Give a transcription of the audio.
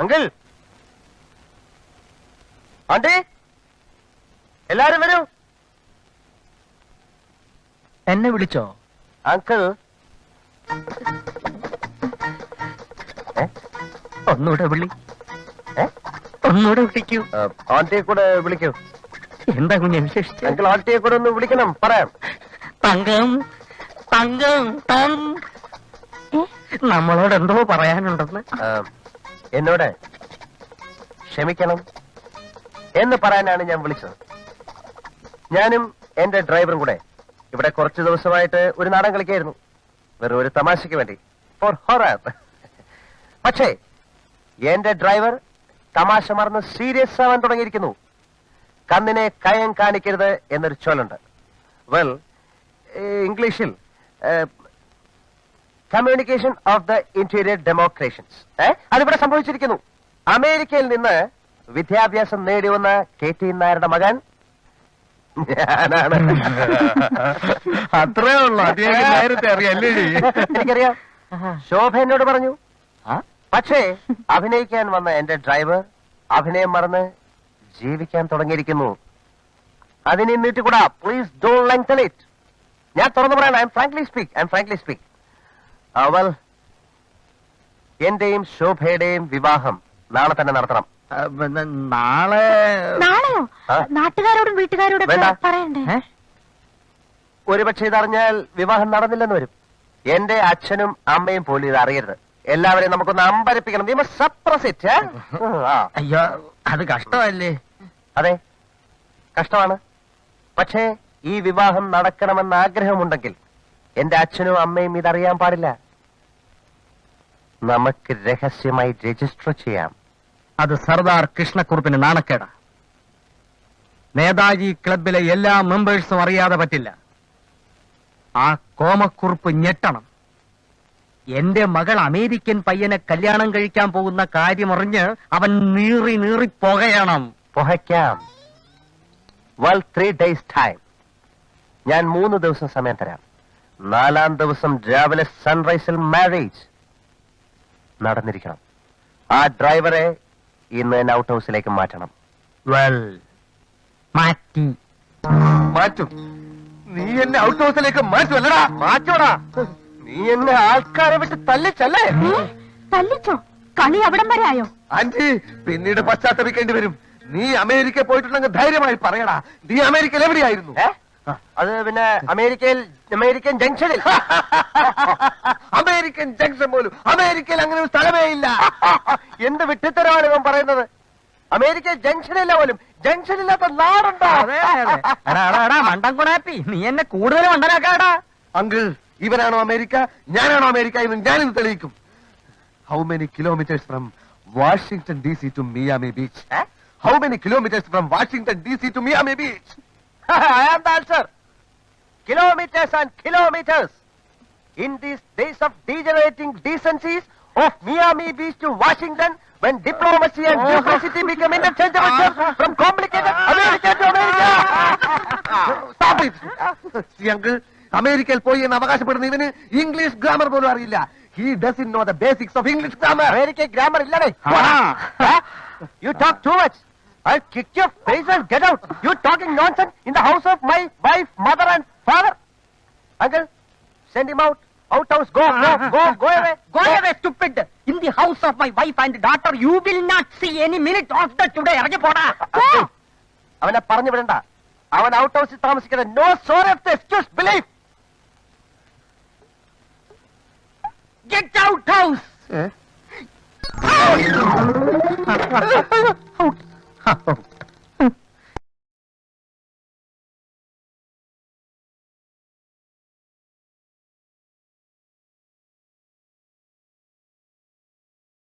Uncle. Andi എല്ലാരും വരൂ. എന്നെ വിളിച്ചോ? അങ്കിൾ. ഒന്നൂടെ ഒന്നുകൂടെ വിളി? ഒന്നുകൂടെ വിളിക്കൂ. ആണ്ടിയെ കൂടെ വിളിക്കൂ. എന്താ കുഞ്ഞെ വിശേഷിച്ച്? അങ്കിൾ ആണ്ടിയെ കൂടെ ഒന്ന് വിളിക്കണം. പറയാം. തങ്കം തങ്കം തം. നമ്മളോട് എന്തോ പറയാനുണ്ടെന്ന്. എന്നോട് ക്ഷമിക്കണം എന്ന് പറയാനാണ് ഞാൻ വിളിച്ചത്. ഞാനും എന്റെ ഡ്രൈവറും കൂടെ ഇവിടെ കുറച്ച് ദിവസമായിട്ട് ഒരു നാടൻ കളിക്കായിരുന്നു. വെറും ഒരു തമാശയ്ക്ക് വേണ്ടി. ഫോർ ഹൊറർ പക്ഷേ എന്റെ ഡ്രൈവർ തമാശ മറന്ന് സീരിയസ് ആവാൻ തുടങ്ങിയിരിക്കുന്നു. കണ്ണിനെ കയം കാണിക്കരുത് എന്നൊരു ചൊല്ലുണ്ട്. വെൽ ഇംഗ്ലീഷിൽ communication of the interior demarcations. അതിവിടെ സംഭവിച്ചിരിക്കുന്നു. അമേരിക്കയിൽ നിന്ന് വിദ്യാഭ്യാസം നേടി വന്ന കെ ടി നായരുടെ മകൻ ഞാനാണ്. അത്രേ ഉള്ളൂ. അത് ഞങ്ങൾക്ക് നേരത്തെ അറിയാല്ലേ എനിക്കറിയാം. ശോഭ എന്നോട് പറഞ്ഞു. പക്ഷേ അഭിനയിക്കാൻ വന്ന എന്റെ ഡ്രൈവർ അഭിനയം മറന്ന് ജീവിക്കാൻ തുടങ്ങിയിരിക്കുന്നു. അതിനെ നീട്ടിക്കൂടാ. പ്ലീസ് ഡോൺ ലെങ്തൻ ഇറ്റ് ഞാൻ തുറന്നു പറയാൻ I am frankly speak I am frankly speak അവൽ എന്റെയും ശോഭയുടെയും വിവാഹം നാളെ തന്നെ നടത്തണം. നാളെ നാളെയോ? ആ? നാട്ടുകാരോടും വീട്ടുകാരോടും വേണ്ട. പറയണ്ടേ? ഏ? ഒരുപക്ഷെ ഇതറിഞ്ഞാൽ വിവാഹം നടന്നില്ലെന്ന് വരും. എന്റെ അച്ഛനും അമ്മയും പോലും ഇത് അറിയരുത് എല്ലാവരെയും നമുക്കൊന്ന് അമ്പരപ്പിക്കണം. We suppress it suppress it അയ്യോ അത് കഷ്ടമല്ലേ? അതെ. കഷ്ടമാണ്. പക്ഷേ ഈ വിവാഹം നടക്കണമെന്ന് ആഗ്രഹമുണ്ടെങ്കിൽ എന്റെ അച്ഛനും അമ്മയും ഇതറിയാൻ പാടില്ല. നമുക്ക് രഹസ്യമായി രജിസ്റ്റർ ചെയ്യാം. അത് സർദാർ കൃഷ്ണക്കുറുപ്പിന് നാണക്കേട. നേതാജി ക്ലബിലെ എല്ലാ മെമ്പേഴ്സും അറിയാതെ പറ്റില്ല. ആ കോമക്കുറുപ്പ് ഞെട്ടണം. എന്റെ മകൾ അമേരിക്കൻ പയ്യനെ കല്യാണം കഴിക്കാൻ പോകുന്ന കാര്യമറിഞ്ഞ് അവൻ നീറി നീറി പുകയണം. പുകയ്ക്കാം. വെൽ ത്രീ ഡേയ്സ് ടൈം ഞാൻ മൂന്ന് ദിവസം സമയം തരാം. നാലാം ദിവസം രാവിലെ സൺറൈസിൽ മാരേജ് നടന്നിരിക്കണം. ആ ഡ്രൈവറെ ഇന്ന് തന്നെ ഔട്ട് ഹൗസിലേക്ക് മാറ്റണം. വെൽ മാറ്റി. മാറ്റും. നീ എന്നെ ഔട്ട് ഹൗസിലേക്ക് മാറ്റുമല്ലടാ മാറ്റോടാ നീ എന്നെ ആൾക്കാരെ വിട്ട് തല്ലിച്ചല്ലേ? തല്ലിച്ചോ? കളി അവിടം വരെ ആയോ? ആന്റി പിന്നീട് പശ്ചാത്തപിക്കേണ്ടി വരും. നീ അമേരിക്ക പോയിട്ടുണ്ടെങ്കിൽ ധൈര്യമായി പറയടാ. നീ അമേരിക്കയിൽ എവിടെയായിരുന്നു? ഏ? അത് പിന്നെ അമേരിക്കയിൽ അമേരിക്കൻ ജംഗ്ഷനിൽ. അമേരിക്കൻ ജംഗ്ഷൻ പോലും. അമേരിക്കയിൽ അങ്ങനെ ഒരു സ്ഥലമേ ഇല്ല. എന്ത് വിട്ടിത്തരമാണ് ഇവൻ പറയുന്നത്? അമേരിക്ക ജംഗ്ഷനില്ല പോലും. ജംഗ്ഷനില്ലാത്ത നാടുണ്ടോ? അതെ, അതെ, അതെ. എടാ, എടാ, എടാ, മണ്ടൻ കുണാപ്പി നീ എന്നെ കൂടുതൽ മണ്ടനാക്കാടാ അങ്കിൾ ഇവനാണോ അമേരിക്ക? ഞാനാണോ അമേരിക്ക? ഇവൻ ഞാനിത് തെളിയിക്കും. How many kilometres from Washington D C to Miami beach? How many kilometres from Washington D C to Miami beach I am the answer. Kilometers and kilometers. In these days of degenerating decencies of Miami Beach to Washington, when diplomacy and duplicity become interchangeable terms from complicated America to America. Stop it! See, uncle, അമേരിക്കയിൽ പോയി എന്ന് അവകാശപ്പെടുന്ന ഇവന് English grammar പോലും അറിയില്ല he does in know the basics of English grammar American grammar illade. You talk too much. I'll kick your face and get out. You talking nonsense in the house of my wife, mother and father. Uncle, send him out. Out house. Go, go, go, go away. Go away, stupid! In the house of my wife and daughter, you will not see any minute of the today. ഇറങ്ങി പോടാ. അവനെ പറഞ്ഞു വിടണ്ട അവൻ out ഹൗസിൽ താമസിക്കുന്നത് no sorry of the excuse believe get out house Oh,